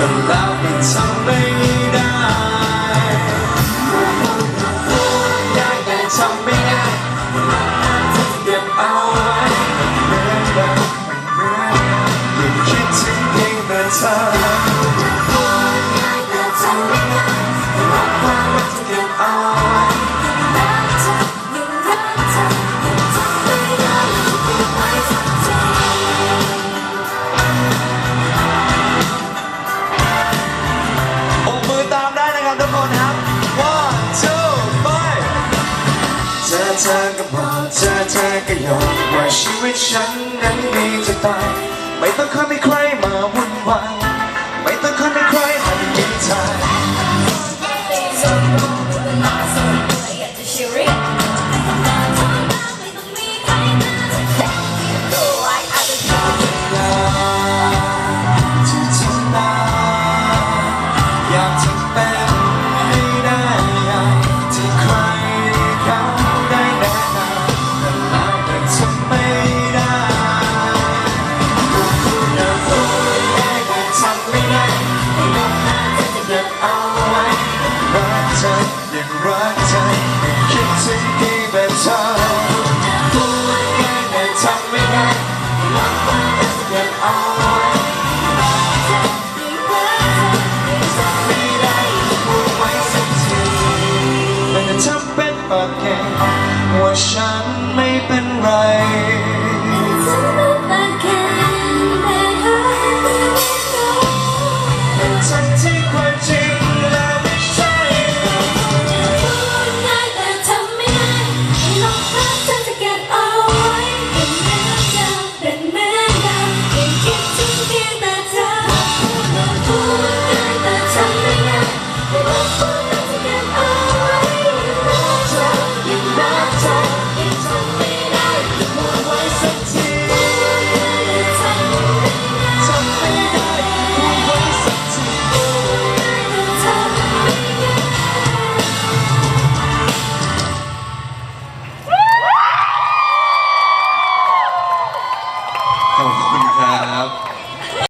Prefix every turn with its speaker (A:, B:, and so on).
A: แต่เรามัทำไม่ได้มันพูดได้แต่ทำไม่ได้ทุกเก็บเอาไว้เหมือนเดิมเหมือนเดิมคิดถึงเพีงแต่เธอ
B: พูดได้แต่ทำไม่ได้ต่เ
A: รเก็บเอาไว้ ธอเธอก็บอกเธอเธอก็ยอมว่าชีวิตฉันนั้นดีจะตายไม่ต้องคอยห้ใครมาวุ่นวายไม่ต้องคอยห้ใครให้ดีใจ ว่าฉันไม่เป็นไร